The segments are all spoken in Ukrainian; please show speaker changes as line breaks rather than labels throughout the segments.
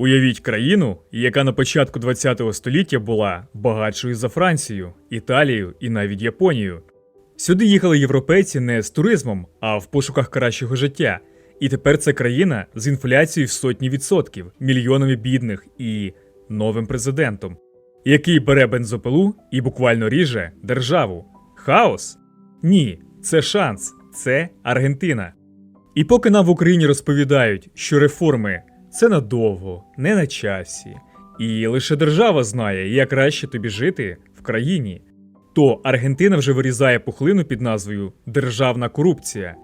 Уявіть країну, яка на початку ХХ століття була багатшою за Францію, Італію і навіть Японію. Сюди їхали європейці не з туризмом, а в пошуках кращого життя. І тепер це країна з інфляцією в сотні відсотків, мільйонами бідних і новим президентом, який бере бензопилу і буквально ріже державу. Хаос? Ні, це шанс, це Аргентина. І поки нам в Україні розповідають, що реформи це надовго, не на часі, і лише держава знає, як краще тобі жити в країні, то Аргентина вже вирізає пухлину під назвою Державна корупція.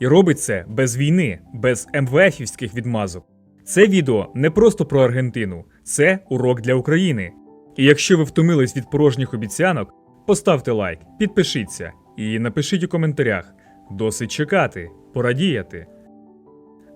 І робить це без війни, без МВФівських відмазок. Це відео не просто про Аргентину, це урок для України. І якщо ви втомились від порожніх обіцянок, поставте лайк, підпишіться і напишіть у коментарях. Досить чекати, порадіяти.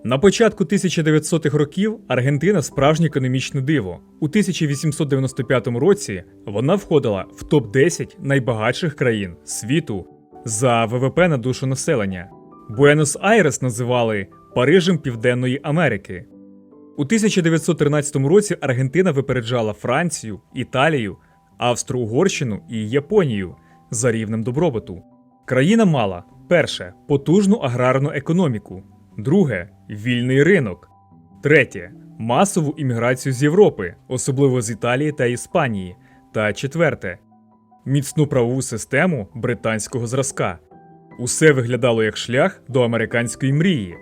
На початку 1900-х років Аргентина справжнє економічне диво. У 1895 році вона входила в топ-10 найбагатших країн світу за ВВП на душу населення. Буенос-Айрес називали Парижем Південної Америки. У 1913 році Аргентина випереджала Францію, Італію, Австро-Угорщину і Японію за рівнем добробуту. Країна мала перше потужну аграрну економіку, друге вільний ринок, третє масову імміграцію з Європи, особливо з Італії та Іспанії, та четверте міцну правову систему британського зразка. Усе виглядало як шлях до американської мрії.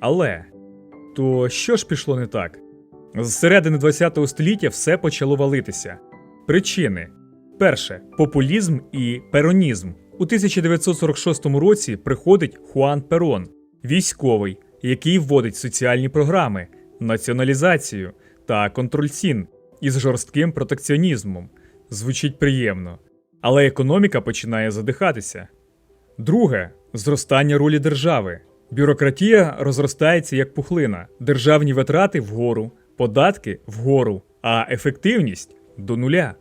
Але то що ж пішло не так? З середини ХХ століття все почало валитися. Причини: перше популізм і перонізм. У 1946 році приходить Хуан Перон, військовий, який вводить соціальні програми, націоналізацію та контроль цін із жорстким протекціонізмом. Звучить приємно. Але економіка починає задихатися. Друге зростання ролі держави. Бюрократія розростається як пухлина, державні витрати вгору, податки вгору, а ефективність до нуля.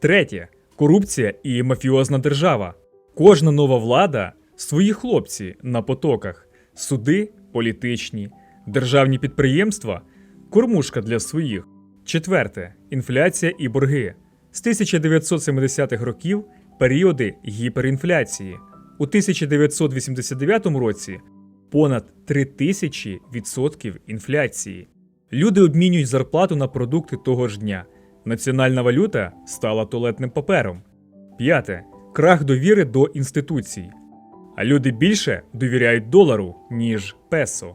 Третє корупція і мафіозна держава. Кожна нова влада свої хлопці на потоках, суди політичні, державні підприємства кормушка для своїх. Четверте інфляція і борги. З 1970-х років періоди гіперінфляції. У 1989 році понад 3000% інфляції. Люди обмінюють зарплату на продукти того ж дня. Національна валюта стала туалетним папером. П'яте крах довіри до інституцій. А люди більше довіряють долару, ніж песо.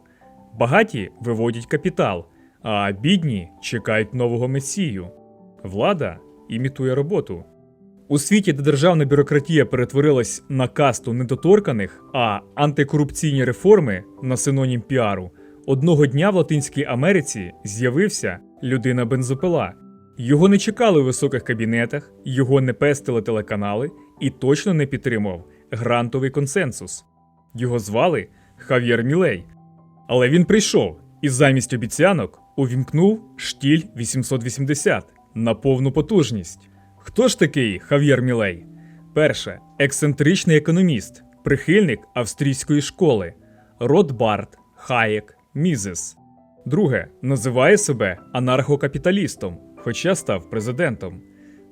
Багаті виводять капітал, а бідні чекають нового месію. Влада імітує роботу. У світі, де державна бюрократія перетворилась на касту недоторканих, а антикорупційні реформи на синонім піару, одного дня в Латинській Америці з'явився людина бензопила. Його не чекали у високих кабінетах, його не пестили телеканали і точно не підтримував грантовий консенсус. Його звали Хав'єр Мілей. Але він прийшов і замість обіцянок увімкнув штіль 880 на повну потужність. Хто ж такий Хав'єр Мілей? Перше, ексцентричний економіст, прихильник австрійської школи Ротбард, Хаєк, Мізес. Друге, називає себе анархокапіталістом, хоча став президентом.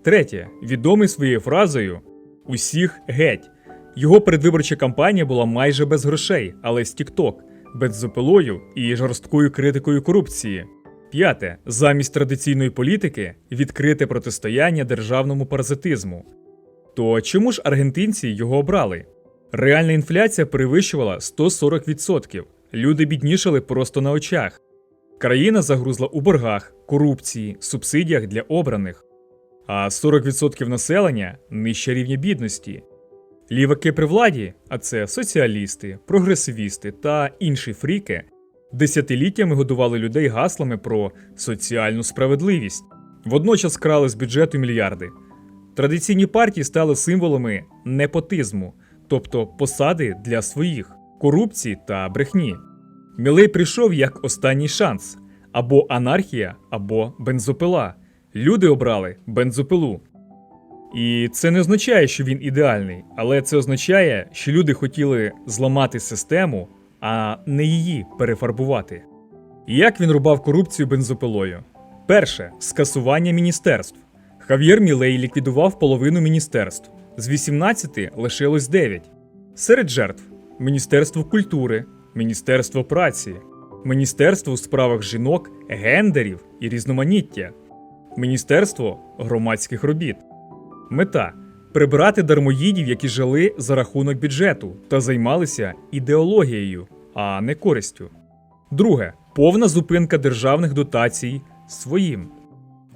Третє, відомий своєю фразою Усіх геть. Його передвиборча кампанія була майже без грошей, але з TikTok, бензопилою і жорсткою критикою корупції. П'яте. Замість традиційної політики відкрите протистояння державному паразитизму. То чому ж аргентинці його обрали? Реальна інфляція перевищувала 140%. Люди біднішали просто на очах. Країна загрузла у боргах, корупції, субсидіях для обраних, а 40% населення нижче рівня бідності. Ліваки при владі, а це соціалісти, прогресивісти та інші фріки, десятиліттями годували людей гаслами про соціальну справедливість, водночас крали з бюджету мільярди. Традиційні партії стали символами непотизму, тобто посади для своїх, корупції та брехні. Мілей прийшов як останній шанс або анархія, або бензопила. Люди обрали бензопилу. І це не означає, що він ідеальний, але це означає, що люди хотіли зламати систему, а не її перефарбувати. Як він рубав корупцію бензопилою? Перше скасування міністерств. Хав'єр Мілей ліквідував половину міністерств. З 18 лишилось 9. Серед жертв Міністерство культури, Міністерство праці, Міністерство у справах жінок, гендерів і різноманіття, Міністерство громадських робіт. Мета прибрати дармоїдів, які жили за рахунок бюджету та займалися ідеологією, а не користю. Друге повна зупинка державних дотацій своїм.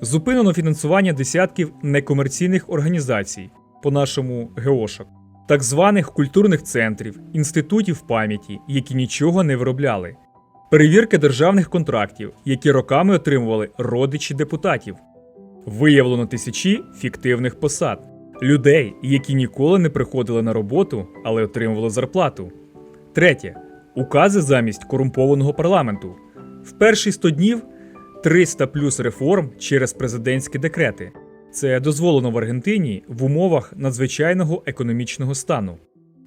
Зупинено фінансування десятків некомерційних організацій, по-нашому ГОшок, так званих культурних центрів, інститутів пам'яті, які нічого не виробляли, перевірки державних контрактів, які роками отримували родичі депутатів. Виявлено тисячі фіктивних посад, людей, які ніколи не приходили на роботу, але отримували зарплату. Третє укази замість корумпованого парламенту. В перші 100 днів 300 плюс реформ через президентські декрети. Це дозволено в Аргентині в умовах надзвичайного економічного стану.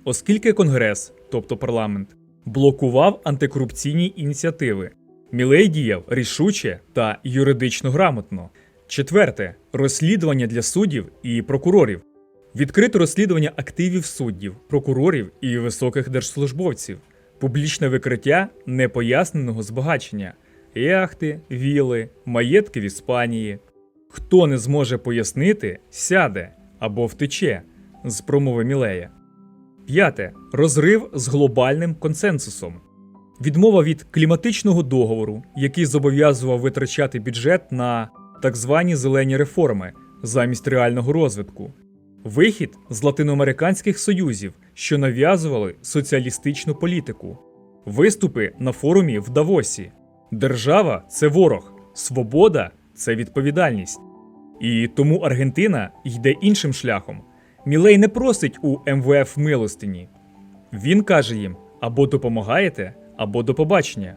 Оскільки Конгрес, тобто парламент, блокував антикорупційні ініціативи, Мілей діяв рішуче та юридично грамотно. Четверте розслідування для суддів і прокурорів. Відкрите розслідування активів суддів, прокурорів і високих держслужбовців, публічне викриття непоясненого збагачення, яхти, віли, маєтки в Іспанії. Хто не зможе пояснити, сяде або втече з промови Мілея. П'яте розрив з глобальним консенсусом. Відмова від кліматичного договору, який зобов'язував витрачати бюджет на так звані зелені реформи замість реального розвитку. Вихід з латиноамериканських союзів, що нав'язували соціалістичну політику, виступи на форумі в Давосі. Держава це ворог, свобода це відповідальність. І тому Аргентина йде іншим шляхом. Мілей не просить у МВФ милостині. Він каже їм або допомагаєте, або до побачення.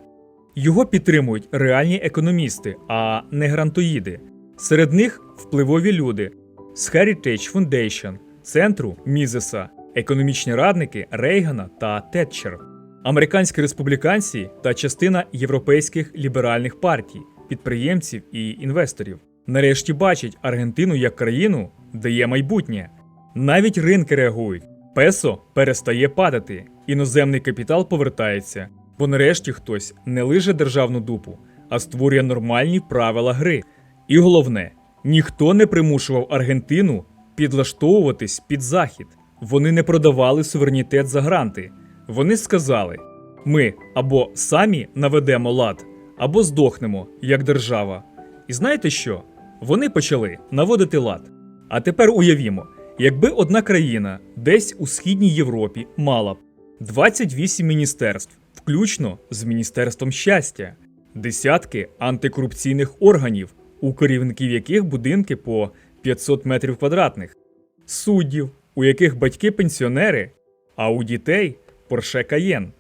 Його підтримують реальні економісти, а не грантоїди. Серед них впливові люди з Heritage Foundation, центру Мізеса, економічні радники Рейгана та Тетчер, американські республіканці та частина європейських ліберальних партій, підприємців і інвесторів. Нарешті бачать Аргентину як країну, де є майбутнє. Навіть ринки реагують. Песо перестає падати, іноземний капітал повертається, бо нарешті хтось не лиже державну дупу, а створює нормальні правила гри. І головне, ніхто не примушував Аргентину підлаштовуватись під захід. Вони не продавали суверенітет за гранти. Вони сказали: ми або самі наведемо лад, або здохнемо як держава. І знаєте що? Вони почали наводити лад. А тепер уявімо, якби одна країна десь у східній Європі мала б 28 міністерств, включно з Міністерством щастя, десятки антикорупційних органів, у керівників яких будинки по 500 метрів квадратних, суддів, у яких батьки пенсіонери, а у дітей Порше Каєн,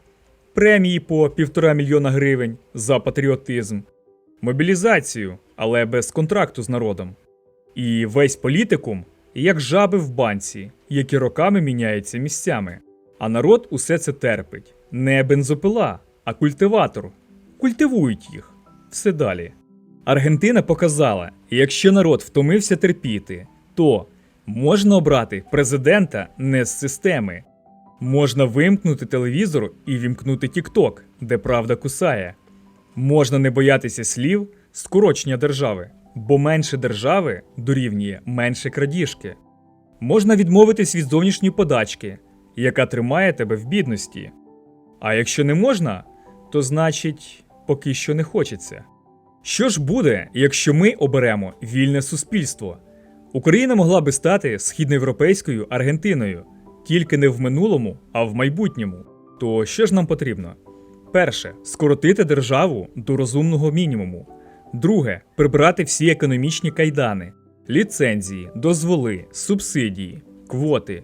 премії по півтора мільйона гривень за патріотизм, мобілізацію, але без контракту з народом. І весь політикум як жаби в банці, які роками міняються місцями. А народ усе це терпить. Не бензопила, а культиватор. Культивують їх. Все далі. Аргентина показала, якщо народ втомився терпіти, то можна обрати президента не з системи. Можна вимкнути телевізор і вімкнути TikTok, де правда кусає. Можна не боятися слів скорочення держави, бо менше держави дорівнює менше крадіжки. Можна відмовитись від зовнішньої подачки, яка тримає тебе в бідності. А якщо не можна, то значить поки що не хочеться. Що ж буде, якщо ми оберемо вільне суспільство? Україна могла би стати східноєвропейською Аргентиною, тільки не в минулому, а в майбутньому. То що ж нам потрібно? Перше скоротити державу до розумного мінімуму. Друге прибрати всі економічні кайдани, ліцензії, дозволи, субсидії, квоти.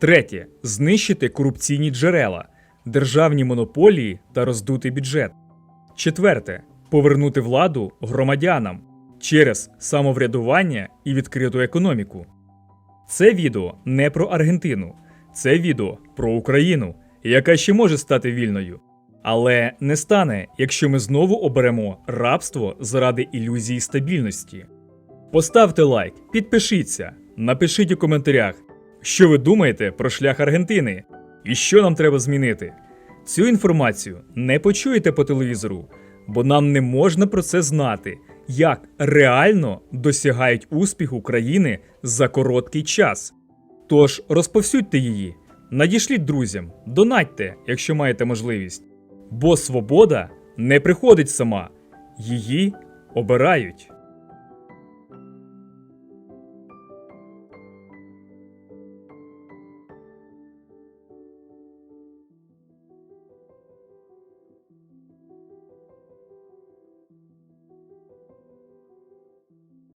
Третє знищити корупційні джерела, державні монополії та роздути бюджет. Четверте повернути владу громадянам через самоврядування і відкриту економіку. Це відео не про Аргентину, це відео про Україну, яка ще може стати вільною. Але не стане, якщо ми знову оберемо рабство заради ілюзії стабільності. Поставте лайк, підпишіться, напишіть у коментарях, що ви думаєте про шлях Аргентини і що нам треба змінити. Цю інформацію не почуєте по телевізору, бо нам не можна про це знати, як реально досягають успіху країни за короткий час. Тож розповсюдьте її, надішліть друзям, донатьте, якщо маєте можливість. Бо свобода не приходить сама, її обирають.